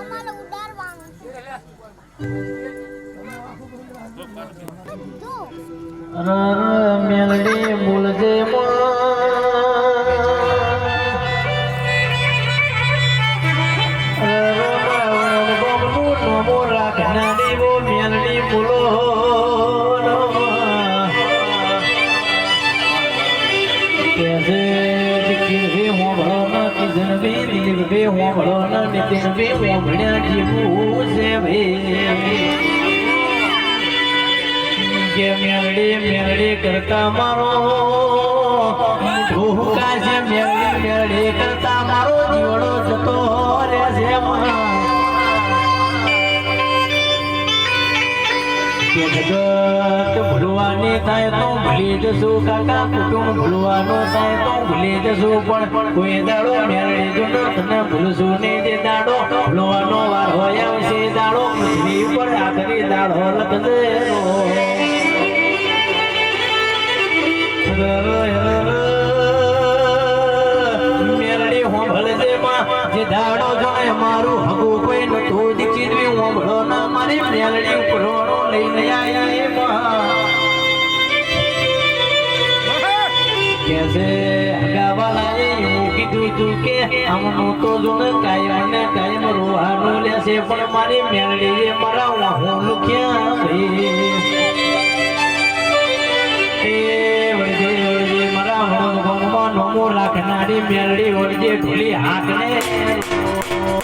અમારે ઉડાડવાનું છે જો કે મેલડી મેલડી કરતા મારો ઢોકા છે મેલડી મેલડી કરતા મારો જીવડો જતો રે છે કે જગત ભૂલવાની થાય તો ભૂલી જશું કાકા કુટુંબ ભૂલવાનો થાય તો જશું પણ કોઈ દાડો મેળે જો તને ભૂલશું ને જે દાડો. ભૂલવાનો વાર હોય આવશે દાડો. પૃથ્વી ઉપર આખરી દાડો લખજે. મેરડી હોંભળજે માં. જે દાડો જોણે મારું હગું કોઈ નતું દીકરી હોંભળો ના મારી મેરડી ઉપરોણો લઈને આયા એ માં. કે છે? અગાવાલાએ એવું કીધું તું કે આમનું તો જોણે કાયમ ને કાયમ રોવાનું લેશે, પણ મારી મેળડીએ મારા વાહું ક્યાં છે? વળજે વળજે મારા વણ ભંગમાં નમો રાખનારી મેલડી વળજે ઢોલી હાકને.